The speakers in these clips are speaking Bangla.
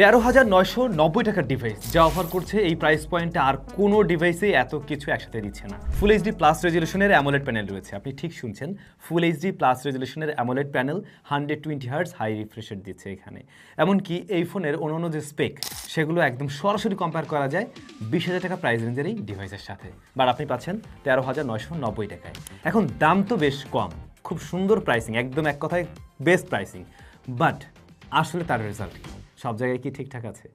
তেরো হাজার নয়শো নব্বই টাকার ডিভাইস যা অফার করছে এই প্রাইস পয়েন্টে আর কোনো ডিভাইসে এত কিছু একসাথে দিচ্ছে না। ফুল এইচডি প্লাস রেজলিউশনের অ্যামোলেড প্যানেল রয়েছে। আপনি ঠিক শুনছেন full HD plus রেজলিউশনের AMOLED panel hundred twenty hertz high রিফ্রেশের দিচ্ছে এখানে। এমনকি এই ফোনের অন্যান্য যে স্পেক সেগুলো একদম সরাসরি কম্পেয়ার করা যায় বিশ হাজার টাকা প্রাইস রেঞ্জের এই ডিভাইসের সাথে। বাট আপনি পাচ্ছেন তেরো হাজার নয়শো নব্বই টাকায়। এখন দাম তো বেশ কম, খুব সুন্দর প্রাইসিং একদম এক কথায় বেস্ট প্রাইসিং বাট আসলে তার রেজাল্ট সব জায়গায় কি ঠিকঠাক আছে?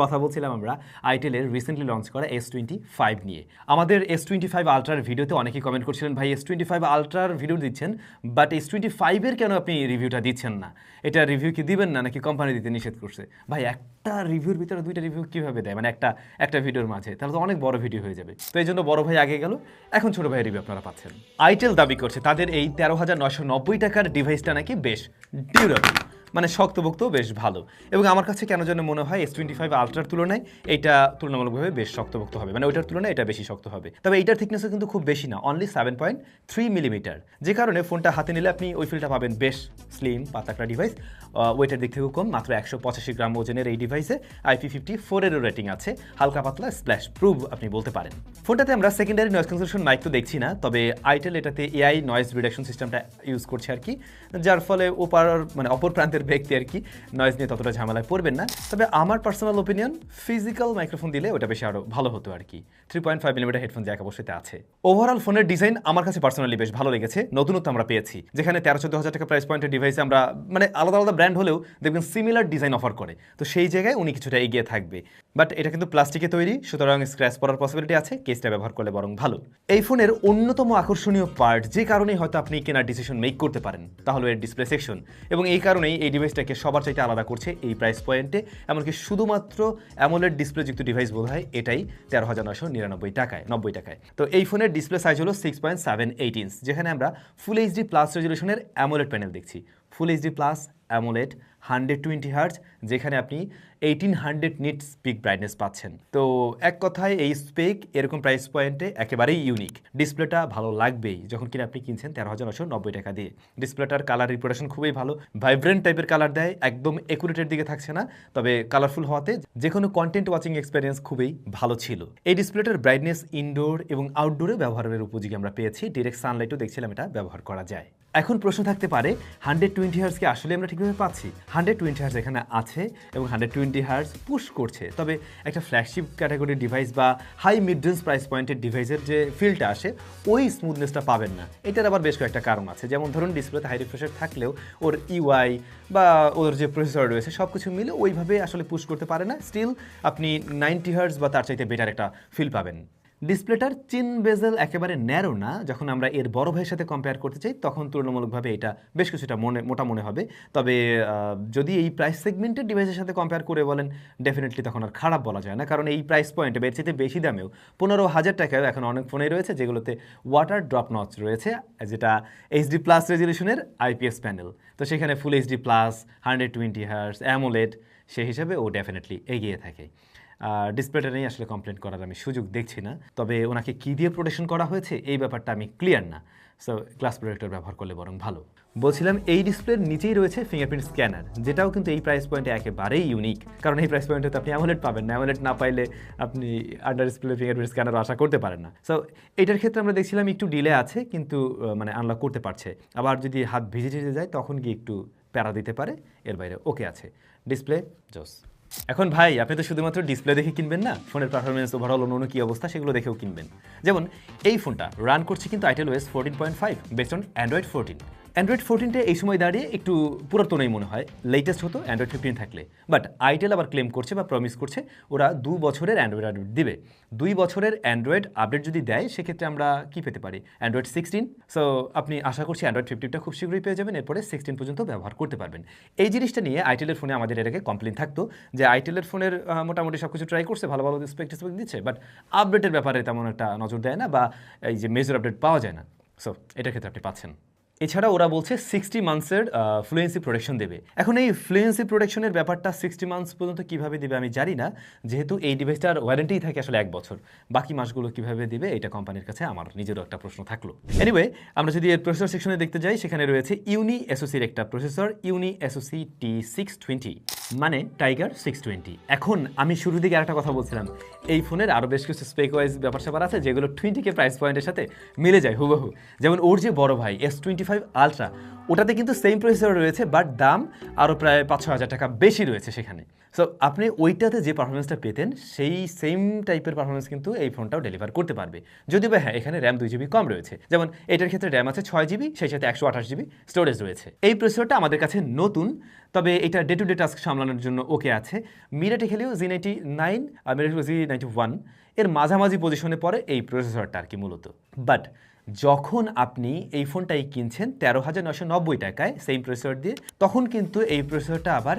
কথা বলছিলাম আমরা আইটেলের রিসেন্টলি লঞ্চ করা এস টোয়েন্টি ফাইভ নিয়ে। আমাদের এস টোয়েন্টি ফাইভ আলট্রার ভিডিওতে অনেকেই কমেন্ট করছিলেন, ভাই এস টোয়েন্টি ফাইভ আলট্রার ভিডিও দিচ্ছেন বাট এস টোয়েন্টি ফাইভের কেন আপনি রিভিউটা দিচ্ছেন না? এটা রিভিউ কি দিবেন না, নাকি কোম্পানি দিতে নিষেধ করছে? ভাই, একটা রিভিউর ভিতরে দুইটা রিভিউ কীভাবে দেয়? মানে একটা একটা ভিডিওর মাঝে, তাহলে তো অনেক বড় ভিডিও হয়ে যাবে। তো এই জন্য বড় ভাই আগে গেল, এখন ছোট ভাইয়ের রিভিউ আপনারা পাচ্ছেন। আইটেল দাবি করছে, তাদের এই তেরো হাজার নয়শো নব্বই টাকার ডিভাইসটা নাকি বেশ ডিউরেবল মানে শক্তভুক্ত বেশ ভালো। এবং আমার কাছে কেন যেন মনে হয় এস টোয়েন্টি ফাইভ আলট্রার তুলনায় এটা তুলনামূলকভাবে বেশ শক্তভুক্ত হবে। মানে ওইটার তুলনায় এটা বেশি শক্ত হবে। তবে এইটার থিকনেসও কিন্তু খুব বেশি না only seven point three millimetre যে কারণে ফোনটা হাতে নিলে আপনি ওই ফিলটা পাবেন বেশ স্লিম পাতাকড়া ডিভাইস ওয়েটের দিক থেকেও কম, মাত্র একশো পঁচাশি গ্রাম ওজনের এই ডিভাইসে আইপি ফিফটি ফোরেরও রেটিং আছে। হালকা পাতলা স্প্ল্যাশ প্রুভ আপনি বলতে পারেন। ফোনটাতে আমরা সেকেন্ডারি নয়েজ ক্যান্সেলেশন মাইক তো দেখছি না, তবে আইটেল এটাতে এআই নয়েজ রিডাকশন সিস্টেমটা ইউজ করছে আর কি। যার ফলে ওপার মানে অপর প্রান্তের ব্যক্তি আর কি নয়েজ নিয়ে ততটা ঝামেলায় পড়বেন না। তবে আমার পার্সোনাল ওপিনিয়ন ফিজিক্যাল মাইক্রোফোন দিলে ওটা বেশি আরও ভালো হতো আর কি। Three point five millimetre headphone jack অবশ্যই আছে। ওভারঅল ফোনের ডিজাইন আমার কাছে পার্সোনালি বেশ ভালো লেগেছে। নতুনত্ব আমরা পেয়েছি। যেখানে তেরো চোদ্দ হাজার টাকা প্রাইস পয়েন্টের ডিভাইসে আমরা মানে আলাদা আলাদা ব্র্যান্ড হলেও দেখবেন সিমিলার ডিজাইন অফার করে। তো সেই জায়গায় উনি কিছুটা এগিয়ে থাকবে। বাট এটা কিন্তু প্লাস্টিকে তৈরি, সুতরাং স্ক্র্যাচ পড়ার পসিবিলিটি আছে কেসটা ব্যবহার করলে বরং ভালো। এই ফোনের অন্যতম আকর্ষণীয় পার্ট যে কারণেই হয়তো আপনি কেনার ডিসিশন মেক করতে পারেন, তাহলে এর ডিসপ্লে সেকশন এবং এই কারণেই এই ডিভাইসটাকে সবার চাইতে আলাদা করছে এই প্রাইস পয়েন্টে এমনকি শুধুমাত্র অ্যামোলেড ডিসপ্লেযুক্ত ডিভাইস বোধ হয়, এটাই তেরো হাজার নশো নিরানব্বই টাকায়, নব্বই টাকায়। তো এই ফোনের ডিসপ্লে সাইজ হলো six point seven eight inch যেখানে আমরা ফুল এইচডি প্লাস রেজলিউশনের অ্যামোলেড প্যানেল দেখছি। Full HD plus AMOLED hundred twenty hertz যেখানে আপনি eighteen hundred nit peak brightness পাচ্ছেন। তো এক কথায় এই স্পেক এরকম প্রাইস পয়েন্টে একেবারেই ইউনিক ডিসপ্লেটা ভালো লাগবেই। যখন কিনা আপনি কিনছেন তেরো হাজার নশো নব্বই টাকা দিয়ে। ডিসপ্লেটার কালার রিপ্রোডাকশন খুবই ভালো। ভাইব্রেন্ট টাইপের কালার দেয়, একদম একুরেটের দিকে থাকছে না। তবে কালারফুল হওয়াতে যে কোনো কন্টেন্ট ওয়াচিং এক্সপিরিয়েন্স খুবই ভালো ছিল। এই ডিসপ্লেটার ব্রাইটনেস ইনডোর এবং আউটডোরে ব্যবহারের উপযোগী আমরা পেয়েছি। ডিরেক্ট সানলাইটও দেখছিলাম এটা ব্যবহার করা যায়। এখন প্রশ্ন থাকতে পারে হান্ড্রেড টোয়েন্টি হার্সকে আসলে আমরা ঠিকভাবে পাচ্ছি? হান্ড্রেড টোয়েন্টি হার্স এখানে আছে এবং হান্ড্রেড টোয়েন্টি হার্স পুশ করছে। তবে একটা ফ্ল্যাগশিপ ক্যাটাগরির ডিভাইস বা হাই মিড রেঞ্জ প্রাইস পয়েন্টের ডিভাইসের যে ফিলটা আসে, ওই স্মুথনেসটা পাবেন না। এটার আবার বেশ কয়েকটা কারণ আছে। যেমন ধরুন ডিসপ্লেতে হাই রিফ্রেশার থাকলেও ওর ইউআই বা ওর যে প্রসেসর রয়েছে সব কিছু মিলে ওইভাবে আসলে পুশ করতে পারে না। স্টিল আপনি নাইনটি হার্স বা তার চাইতে বেটার একটা ফিল পাবেন। ডিসপ্লেটার চিন বেজেল একেবারে ন্যারো না। যখন আমরা এর বড় ভাইয়ের সাথে কম্পেয়ার করতে চাই, তখন তুলনামূলকভাবে এটা বেশ কিছুটা মনে, মোটা মনে হবে। তবে যদি এই প্রাইস সেগমেন্টের ডিভাইসের সাথে কম্পেয়ার করে বলেন ডেফিনেটলি তখন আর খারাপ বলা যায় না। কারণ এই প্রাইস পয়েন্টে বের চাইতে বেশি দামেও পনেরো হাজার টাকায় এখন অনেক ফোনেই রয়েছে, যেগুলোতে ওয়াটার ড্রপ নচ রয়েছে, যেটা এইচডি প্লাস রেজলিউশনের আইপিএস প্যানেল তো সেখানে full HD plus hundred twenty hertz AMOLED সেই হিসাবে ও ডেফিনেটলি এগিয়ে থাকে। ডিসপ্লেটা নিয়ে আসলে কমপ্লেন করার আমি সুযোগ দেখছি না। তবে ওনাকে কী দিয়ে প্রোটেকশন করা হয়েছে এই ব্যাপারটা আমি ক্লিয়ার না। সো গ্লাস প্রোটেক্টর ব্যবহার করলে বরং ভালো। বলছিলাম এই ডিসপ্লের নিচেই রয়েছে ফিঙ্গারপ্রিন্ট স্ক্যানার যেটাও কিন্তু এই প্রাইস পয়েন্টে একেবারেই ইউনিক কারণ এই প্রাইস পয়েন্টে তো আপনি অ্যামোলেট পাবেন না অ্যামোলেট না পাইলে আপনি আন্ডার ডিসপ্লে ফিঙ্গারপ্রিন্ট স্ক্যানার আশা করতে পারেন না। সো এটার ক্ষেত্রে আমরা দেখছিলাম একটু ডিলে আছে, কিন্তু মানে আনলক করতে পারছে। আবার যদি হাত ভিজে ভিজে যায়, তখন গিয়ে একটু প্যারা দিতে পারে, এর বাইরে ওকে আছে। ডিসপ্লে জোস। এখন ভাই, আপনি তো শুধুমাত্র ডিসপ্লে দেখে কিনবেন না? ফোনের পারফরমেন্স ওভারঅল অন্য কী অবস্থা সেগুলো দেখেও কিনবেন। যেমন, এই ফোনটা রান করছে কিন্তু itel OS fourteen point five based on Android fourteen Android ফোরটিনটা এই সময় দাঁড়িয়ে একটু পুরাতনই মনে হয়। লেটেস্ট হতো অ্যান্ড্রয়েড ফিফটিন থাকলে। বাট আইটেল আবার ক্লেম করছে বা প্রমিস করছে, ওরা দু বছরের অ্যান্ড্রয়েড আপডেট দিবে। দুই বছরের অ্যান্ড্রয়েড আপডেট যদি দেয়, সেক্ষেত্রে আমরা কি পেতে পারি? অ্যান্ড্রয়েড সিক্সটিন সো আপনি আশা করছি অ্যান্ড্রয়েড ফিফটিনটা খুব শীঘ্রই পেয়ে যাবেন, এরপরে সিক্সটিন পর্যন্ত ব্যবহার করতে পারবেন। এই জিনিসটা নিয়ে আইটেলের ফোনে আমাদের এর আগে কমপ্লেন থাকতো যে আইটেলের ফোনের মোটামুটি সব কিছু ট্রাই করছে, ভালো ভালো স্পেক টেসপেক দিচ্ছে বাট আপডেটের ব্যাপারে তেমন একটা নজর দেয় না বা এই যে মেজর আপডেট পাওয়া যায় না। সো এটার ক্ষেত্রে আপনি পাচ্ছেন। এছাড়া ওরা বলছে সিক্সটি মান্থসের ফ্লুয়েন্সি প্রোটেকশন দেবে। এখন এই ফ্লুয়েন্সি প্রোটেকশনের ব্যাপারটা সিক্সটি মান্থস পর্যন্ত কীভাবে দেবে আমি জানি না। যেহেতু এই ডিভাইসটার ওয়ারেন্টিই থাকে আসলে এক বছর। বাকি মাসগুলো কীভাবে দেবে এটা কোম্পানির কাছে আমার নিজেরও একটা প্রশ্ন থাকল। এনিওয়ে আমরা যদি এর প্রসেসর সেকশনে দেখতে যাই, সেখানে রয়েছে ইউনি এসোসির একটা processor Unisoc T six twenty মানে টাইগার সিক্স টোয়েন্টি এখন আমি শুরুর দিকে একটা কথা বলছিলাম। এই ফোনের আরও বেশ কিছু স্পেক ওয়াইজ ব্যাপার স্যাপার আছে, যেগুলো টোয়েন্টিকে প্রাইস পয়েন্টের সাথে মিলে যায় হুবহু। যেমন ওর যে বড় ভাই এস টোয়েন্টি ফাইভ আলট্রা ওটাতে কিন্তু সেম প্রসেসর রয়েছে বাট দাম আরও প্রায় পাঁচ ছ হাজার টাকা বেশি রয়েছে সেখানে। সো আপনি ওইটাতে যে পারফরমেন্সটা পেতেন, সেই সেম টাইপের পারফরমেন্স কিন্তু এই ফোনটাও ডেলিভার করতে পারবে। যদিও বা হ্যাঁ এখানে র্যাম দুই জিবি কম রয়েছে। যেমন এটার ক্ষেত্রে র্যাম আছে ছয় জিবি সেই সাথে একশো আঠাশ জিবি স্টোরেজ রয়েছে। এই প্রসেসরটা আমাদের কাছে নতুন তবে এটা ডে টু ডে টাস্ক সামলানোর জন্য ওকে আছে। মিরেটে খেলেও জি নাইনটি নাইন আর মিরেটে জি নাইনটি ওয়ানের মাঝামাঝি পজিশনে পড়ে এই প্রসেসরটা আর কি মূলত। বাট যখন আপনি এই ফোনটাই কিনছেন তেরো হাজার নশো নব্বই টাকায় সেম প্রসেসর দিয়ে, তখন কিন্তু এই প্রসেসরটা আবার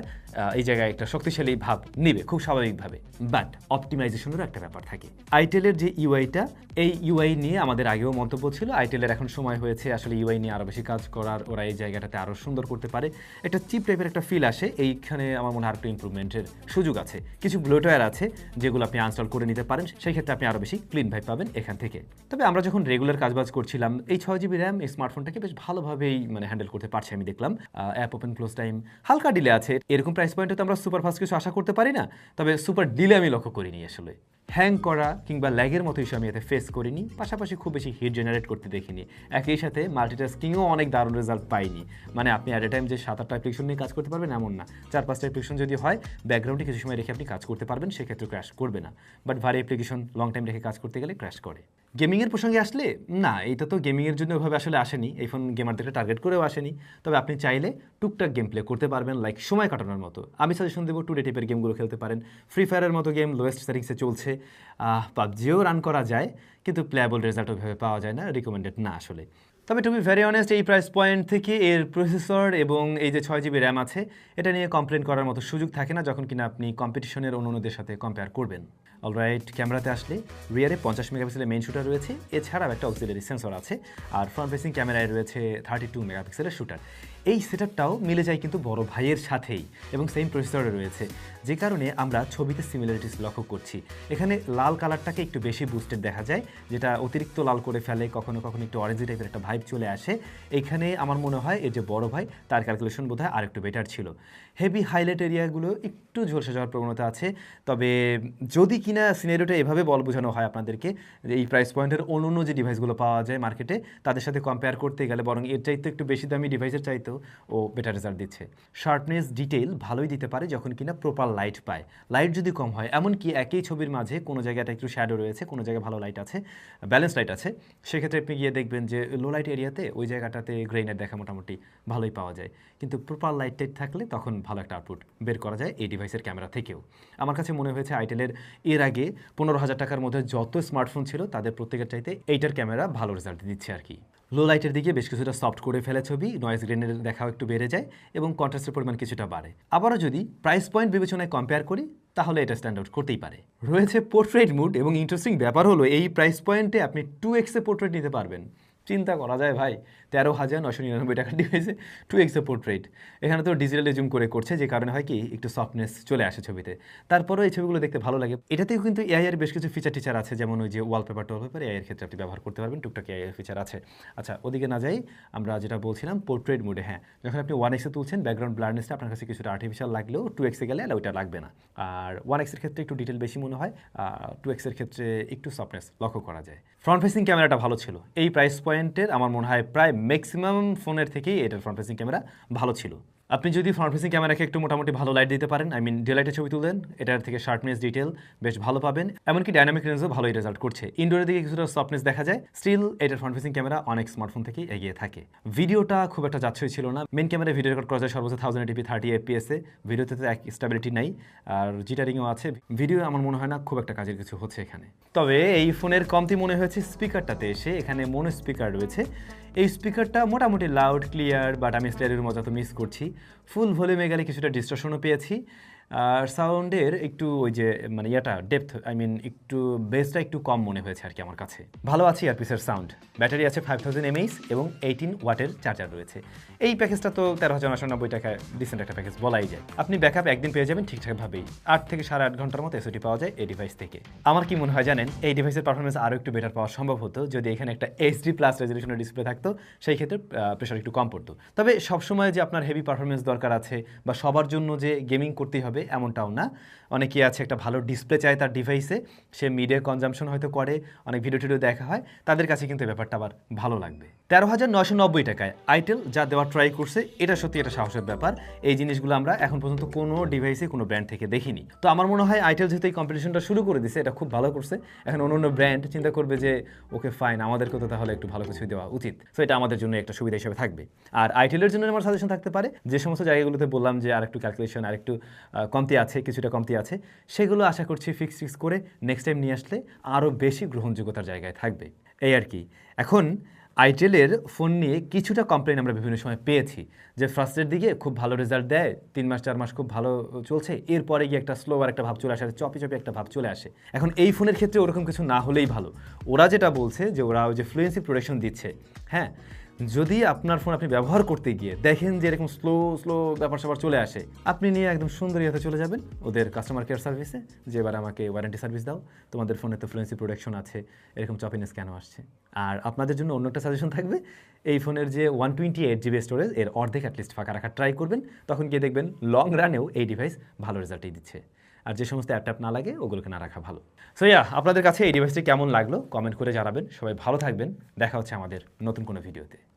এই জায়গায় একটা শক্তিশালী ভাব নিবে, খুব স্বাভাবিকভাবে। বাট অপটিমাইজেশনেরও একটা ব্যাপার থাকে। আইটেলের যে ইউআইটা এই ইউআই নিয়ে আমাদের আগেও মন্তব্য ছিল। আইটেলের এখন সময় হয়েছে আসলে ইউআই নিয়ে আরও বেশি কাজ করার, ওরা এই জায়গাটাতে আরও সুন্দর করতে পারে। একটা চিপ টাইপের একটা ফিল আসে, এইখানে আমার মনে হয় আরেকটু ইম্প্রুভমেন্টের সুযোগ আছে। কিছু ব্লোটওয়্যার আছে, যেগুলো আপনি আনস্টল করে নিতে পারেন, সেই ক্ষেত্রে আপনি আরও বেশি ক্লিন ভাই পাবেন এখান থেকে। তবে আমরা যখন রেগুলার কাজবাজ করছিলাম, এই ছয় জিবি র্যাম এই স্মার্টফোনটাকে বেশ ভালোভাবেই মানে হ্যান্ডেল করতে পারছে আমি দেখলাম। অ্যাপ ওপেন ক্লোজ টাইম হালকা ডিলে আছে, এরকম প্রাইস পয়েন্টে তো আমরা সুপার ফাস্ট কিছু আশা করতে পারি না, তবে সুপার ডিলে আমি লক্ষ্য করিনি আসলে। হ্যাং করা কিংবা ল্যাগের মতো ইস্যু আমি এতে ফেস করিনি, পাশাপাশি খুব বেশি হিট জেনারেট করতে দেখিনি। একই সাথে মাল্টিটাস্কিংও অনেক দারুণ রেজাল্ট পাইনি। মানে আপনি অ্যাট এ টাইম যে সাত, আটটা অ্যাপ্লিকেশন নিয়ে কাজ করতে পারবেন এমন না। চার, পাঁচটা অ্যাপ্লিকেশন যদি হয় ব্যাকগ্রাউন্ডে কিছু সময় রেখে আপনি কাজ করতে পারবেন, সেক্ষেত্রে ক্র্যাশ করবে না। বাট ভারী অ্যাপ্লিকেশন লং টাইম রেখে কাজ করতে গেলে ক্র্যাশ করে। গেমিংয়ের প্রসঙ্গে আসলে, না এটা তো গেমিংয়ের জন্য ওইভাবে আসলে আসেনি। এই ফোন গেমারদেরকে টার্গেট করেও আসেনি। তবে আপনি চাইলে টুকটাক গেম প্লে করতে পারবেন লাইক সময় কাটানোর মতো। আমি সাজেশন দেবো টু ডে টাইপের গেমগুলো খেলতে পারেন। ফ্রি ফায়ারের মতো গেম লোয়েস্ট সেটিংসে চলছে। পাবজিও রান করা যায়, কিন্তু প্লেয়াবল রেজাল্ট ওইভাবে পাওয়া যায় না রিকমেন্ডেড না আসলে। তবে টু বি ভেরি অনেস্ট এই প্রাইস পয়েন্ট থেকে এর প্রসেসর এবং এই যে ছয় জিবি র্যাম আছে, এটা নিয়ে কমপ্লেন করার মতো সুযোগ থাকে না যখন কিনা আপনি কম্পিটিশনের অন্যদের সাথে কম্পেয়ার করবেন। অলরাইট ক্যামেরাতে আসলে রিয়ারে পঞ্চাশ মেগাপিক্সেলের মেইন শুটার রয়েছে, এছাড়াও একটা অক্সিলারি সেন্সর আছে, আর ফ্রন্ট ফেসিং ক্যামেরায় রয়েছে থার্টি টু মেগাপিক্সেলের শুটার এই সেটআপটাও মিলে যায় কিন্তু বড় ভাইয়ের সাথেই এবং সেম প্রসেসরে রয়েছে। যে কারণে আমরা ছবিতে সিমিলারিটিস লক্ষ্য করছি। এখানে লাল কালারটাকে একটু বেশি বুস্টেড দেখা যায়, যেটা অতিরিক্ত লাল করে ফেলে, কখনো কখনো একটু অরেঞ্জ টাইপের একটা ভাইব চলে আসে। এখানে আমার মনে হয় এর যে বড় ভাই, তার ক্যালকুলেশন বোধ হয় আরেকটু বেটার ছিল। হেভি হাইলাইট এরিয়াগুলো একটু ঝলসে যাওয়ার প্রবণতা আছে, তবে যদি কিনা সিনারিওটা এভাবে বল বোঝানো হয় আপনাদেরকে, যে এই প্রাইস পয়েন্টের অন্য অন্য যে ডিভাইসগুলো পাওয়া যায় মার্কেটে তাদের সাথে কম্পেয়ার করতে গেলে বরং এর চাইতে একটু বেশি দামি ডিভাইসের চাইতেও ও বেটার রেজাল্ট দিচ্ছে। শার্পনেস ডিটেল ভালোই দিতে পারে যখন কিনা প্রপার লাইট পায়। লাইট যদি কম হয়, এমনকি একই ছবির মাঝে কোনো জায়গাটা একটু শ্যাডো রয়েছে, কোনো জায়গায় ভালো লাইট আছে ব্যালেন্স লাইট আছে, সেক্ষেত্রে আপনি গিয়ে দেখবেন যে লো লাইট এরিয়াতে ওই জায়গাটাতে গ্রেইনের দেখা মোটামুটি ভালোই পাওয়া যায়। কিন্তু প্রপার লাইট টাইট থাকলে তখন ভালো একটা আউটপুট বের করা যায় এই ডিভাইসের ক্যামেরা থেকেও। আমার কাছে মনে হয়েছে আইটেলের এর আগে পনেরো হাজার টাকার মধ্যে যত স্মার্টফোন ছিল, তাদের প্রত্যেকের চাইতে এইটার ক্যামেরা ভালো রেজাল্ট দিচ্ছে আর কি। লো লাইটের দিকে বেশ কিছুটা সফট করে ফেলে ছবি নয়েজ গ্রেনের দেখাও একটু বেড়ে যায় এবং কন্ট্রাস্টের পরিমাণ কিছুটা বাড়ে। আবারও যদি প্রাইস পয়েন্ট বিবেচনায় কম্পেয়ার করি, তাহলে এটা স্ট্যান্ড আউট করতেই পারে। রয়েছে পোর্ট্রেট মুড এবং ইন্টারেস্টিং ব্যাপার হলো, এই প্রাইস পয়েন্টে আপনি টু এক্সে পোর্ট্রেট নিতে পারবেন। চিন্তা করা যায় ভাই তেরো হাজার নশো নিরানব্বই টাকা ডিভাইসে টু এক্সে পোর্ট্রেট। এখানে তো ডিজিটালি জুম করে করছে, যে কারণে হয় কি একটু সফটনেস চলে আসে ছবিতে। তারপরেও এই ছবিগুলো দেখতে ভালো লাগে। এটাতেও কিন্তু এআই এর বেশ কিছু ফিচার টিচার আছে, যেমন ওই যে ওয়ালপেপার টোয়ালপেপার এআই এর ক্ষেত্রে আপনি ব্যবহার করতে পারবেন, টুকটাক এআই এর ফিচার আছে। আচ্ছা ওদিকে না যাই, আমরা যেটা বলছিলাম পোর্ট্রেট মুডে হ্যাঁ। যখন আপনি ওয়ান এক্সে তুলছেন ব্যাকগ্রাউন্ড ব্লারনেসটা আপনার কাছে কিছুটা আর্টিফিশিয়াল লাগলেও টু এক্সে গেলে ওইটা লাগবে না। আর ওয়ান এক্সের ক্ষেত্রে একটু ডিটেল বেশি মনে হয় টু এক্সের ক্ষেত্রে একটু সফটনেস লক্ষ্য করা যায়। ফ্রন্ট ফেসিং ক্যামেরাটা ভালো ছিল। এই প্রাইস পয়েন্টের আমার মনে হয় প্রায় ম্যাক্সিমাম ফোনের থেকেই এটার ফ্রন্ট ফেসিং ক্যামেরা ভালো ছিল। আপনি যদি ফ্রন্ট ফেসিং ক্যামেরাকে একটু মোটামুটি ভালো লাইট দিতে পারেন আই মিন ডেলাইটের ছবি তুলেন এটার থেকে শার্পনেস ডিটেল বেশ ভালো পাবেন, এমনকি ডাইনামিক রেঞ্জও ভালোই রেজাল্ট করছে। ইনডোরের দিকে কিছুটা সফটনেস দেখা যায় স্টিল এটার ফ্রন্ট ফেসিং ক্যামেরা অনেক স্মার্টফোন থেকেই এগিয়ে থাকে। ভিডিওটা খুব একটা যাচ্ছই ছিল না। মেন ক্যামেরা ভিডিও রেকর্ড করা যায় সর্বোচ্চ থাউজেন্ড এটিপি থার্টি এফপিএসে ভিডিওতে তো এক স্টেবিলিটি নাই, আর জিটারিংও আছে। ভিডিও আমার মনে হয় না খুব একটা কাজের কিছু হচ্ছে এখানে। তবে এই ফোনের কমতি মনে হয়েছে স্পিকারটাতে এসে। এখানে মনো স্পিকার রয়েছে। এই স্পিকারটা মোটামুটি লাউড ক্লিয়ার বাট আমি স্টেরিওর মজা তো মিস করছি। ফুল ভলিউমে গেলে কিছুটা ডিস্ট্রাকশনও পেয়েছি। সাউন্ডের একটু ওই যে মানে ইয়েটা ডেপথ আই মিন একটু বেসটা একটু কম মনে হয়েছে আর কি আমার কাছে। ভালো আছে ইয়ারপিসের সাউন্ড ব্যাটারি আছে ফাইভ থাউজেন্ড এমএইচ এবং এইটিন ওয়াটের চার্জার রয়েছে। এই প্যাকেজটা তো তেরো হাজার নশো নব্বই টাকায় ডিসেন্ট একটা প্যাকেজ বলাই যায়। আপনি ব্যাকআপ একদিন পেয়ে যাবেন ঠিকঠাকভাবেই। আট থেকে সাড়ে আট ঘণ্টার মতো এসওটি পাওয়া যায় এই ডিভাইস থেকে। আমার কি মনে হয় জানেন, এই ডিভাইসের পারফরমেন্স আরও একটু বেটার পাওয়া সম্ভব হতো যদি এখানে একটা এইচডি প্লাস রেজলিউশনের ডিসপ্লে থাকতো, সেই ক্ষেত্রে প্রেশার একটু কম পড়তো। তবে সবসময় যে আপনার হেভি পারফরমেন্স দরকার আছে বা সবার জন্য যে গেমিং করতেই হবে এমনটাও না। অনেকে আছে একটা ভালো ডিসপ্লে চায় তার ডিভাইসে সে মিডিয়া কনজামশন হয়তো করে, অনেক ভিডিও টিডিও দেখা হয়, তাদের কাছে কিন্তু ব্যাপারটা আবার ভালো লাগবে। তেরো হাজার নয়শো নব্বই টাকায় আইটেল যা দেওয়ার ট্রাই করছে, এটা সত্যি এটা সাহসের ব্যাপার। এই জিনিসগুলো আমরা এখন পর্যন্ত কোনো ডিভাইসে কোনো ব্র্যান্ড থেকে দেখিনি। তো আমার মনে হয় আইটেল যেহেতু এই কম্পিটিশনটা শুরু করে দিছে, এটা খুব ভালো করছে। এখন অন্য অন্য ব্র্যান্ড চিন্তা করবে যে, ওকে ফাইন আমাদেরকে তো তাহলে একটু ভালো কিছু দেওয়া উচিত। সো এটা আমাদের জন্য একটা সুবিধা হিসেবে থাকবে। আর আইটেলের জন্য আমার সাজেশন থাকতে পারে, যে সমস্ত জায়গাগুলোতে বললাম যে আর একটু ক্যালকুলেশন আর একটু কমতি আছে, কিছুটা কমতি আছে, সেগুলো আশা করছি ফিক্স ফিক্স করে নেক্সট টাইম নিয়ে আসলে আরও বেশি গ্রহণযোগ্যতার জায়গায় থাকবে। এই আর কি। এখন আইটেলের ফোন নিয়ে কিছুটা কমপ্লেন আমরা বিভিন্ন সময় পেয়েছি যে ফার্স্টের দিকে খুব ভালো রেজাল্ট দেয়, তিন মাস, চার মাস খুব ভালো চলছে, এরপরে গিয়ে একটা স্লো আর একটা ভাব চলে আসে চপি চপি একটা ভাব চলে আসে। এখন এই ফোনের ক্ষেত্রে ওরকম কিছু না হলেই ভালো। ওরা যেটা বলছে যে ওরা ওই যে ফ্লুয়েন্সি প্রোডাকশন দিচ্ছে হ্যাঁ? যদি আপনার ফোন আপনি ব্যবহার করতে গিয়ে দেখেন যে এরকম স্লো স্লো ব্যাপার স্যাপার চলে আসে, আপনি নিয়ে একদম সুন্দর ইয়েতে চলে যাবেন ওদের কাস্টমার কেয়ার সার্ভিসে যে এবার আমাকে ওয়ারেন্টি সার্ভিস দাও। তোমাদের ফোনে তো ফ্লুয়েন্সি প্রোটেকশন আছে, এরকম চপিনেস কেন আসছে? আর আপনাদের জন্য অন্য একটা সাজেশন থাকবে, এই ফোনের যে one twenty eight GB storage এর অর্ধেক অ্যাটলিস্ট ফাঁকা রাখার ট্রাই করবেন, তখন গিয়ে দেখবেন লং রানেও এই ডিভাইস ভালো রেজাল্টই দিচ্ছে। আর যে সমস্ত অ্যাপ না লাগে, ওগুলোকে না রাখা ভালো। সো ইয়া আপনাদের কাছে এই ডিভাইসটি কেমন লাগল কমেন্ট করে জানাবেন। সবাই ভালো থাকবেন, দেখা হচ্ছে আমাদের নতুন কোনো ভিডিওতে